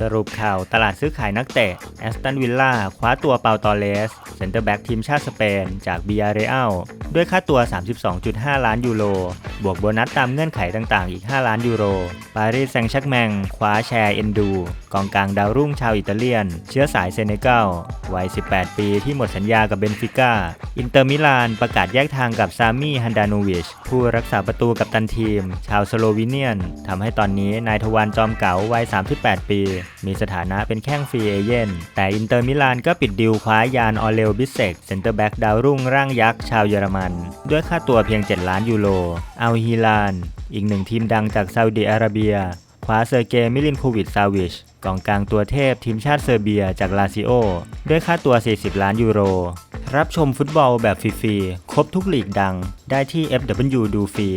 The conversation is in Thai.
สรุปข่าวตลาดซื้อขายนักเตะแอสตันวิลล่าคว้าตัวเปาตอเลสเซนเตอร์แบ็กทีมชาติสเปน จากบีอาเรอัลด้วยค่าตัว 32.5 ล้านยูโร บวกโบนัสตามเงื่อนไขต่างๆ อีก 5 ล้านยูโร ปารีสแซงต์แชร์กแมง คว้าแชร์เอนดู กองกลางดาวรุ่งชาวอิตาเลียน เชื้อสายเซเนกัล วัย 18 ปีที่หมดสัญญากับเบนฟิก้า อินเตอร์มิลานประกาศแยกทางกับซามีฮันดานูวิช ผู้รักษาประตูกับตันทีม ชาวสโลวีเนียนทำให้ตอนนี้นายทวารจอมเก๋าวัย 38 ปี มีสถานะเป็นแข้งฟรีเอเย่น แต่อินเตอร์มิลานก็ปิดดิวคว้ายานออเลลบิเซกเซนเตอร์แบ็กดาวรุ่งร่างยักษ์ชาวเยอรมัน ด้วยค่าตัวเพียง 7 ล้านยูโร เอัลฮิลาน อีกหนึ่งทีมดังจากซาอุดีอาระเบียคว้าเซอร์เกย์มิลินโควิดซาวิชกองกลางตัวเทพทีมชาติเซอร์เบียจากลาซิโอ ด้วยค่าตัว 40 ล้านยูโร รับชมฟุตบอลแบบฟรีๆ ครบทุกลีกดังได้ที่ FW ดูฟรี